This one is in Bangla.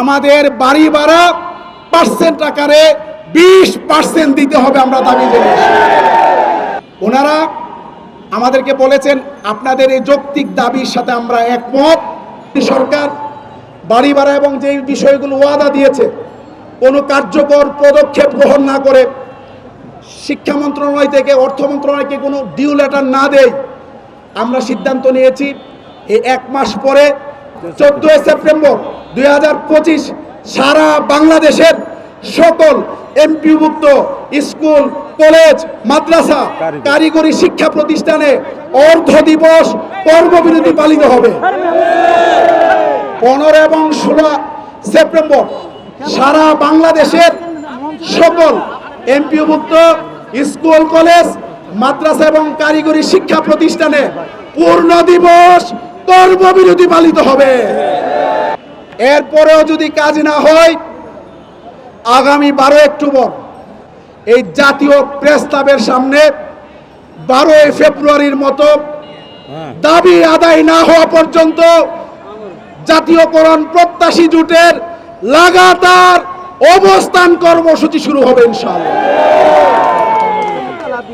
আমাদের বাড়ি ভাড়া পার্সেন্ট আকারে বিশ পার্সেন্ট দিতে হবে আমরা দাবি জানিয়েছি। ওনারা আমাদেরকে বলেছেন, আপনাদের এই যৌক্তিক দাবির সাথে আমরা একমত। সরকার বাড়ি ভাড়া এবং যে বিষয়গুলো ওয়াদা দিয়েছে, কোনো কার্যকর পদক্ষেপ গ্রহণ না করে শিক্ষা মন্ত্রণালয় থেকে, অর্থ মন্ত্রণালয়কে কোনো ডিউ লেটার না দেয়, আমরা সিদ্ধান্ত নিয়েছি, এই এক মাস পরে চোদ্দই সেপ্টেম্বর দুই হাজার পঁচিশ সারা বাংলাদেশের সকল এমপিভুক্ত স্কুল, কলেজ, মাদ্রাসা কারিগরি শিক্ষা প্রতিষ্ঠানে অর্ধ দিবস কর্মবিরতি পালিত হবে। পনেরো এবং ষোলো সেপ্টেম্বর সারা বাংলাদেশের সকল এমপিভুক্ত স্কুল, কলেজ, মাদ্রাসা এবং কারিগরি শিক্ষা প্রতিষ্ঠানে পূর্ণ দিবস কর্মবিরতি পালিত হবে। এরপরেও যদি কাজ না হয় আগামী বারো অক্টোবর এই জাতীয় প্রেস ক্লাবের সামনে বারোই ফেব্রুয়ারির মতো দাবি আদায় না হওয়া পর্যন্ত জাতীয়করণ প্রত্যাশী জোটের লাগাতার অবস্থান কর্মসূচি শুরু হবে ইনশাআল্লাহ।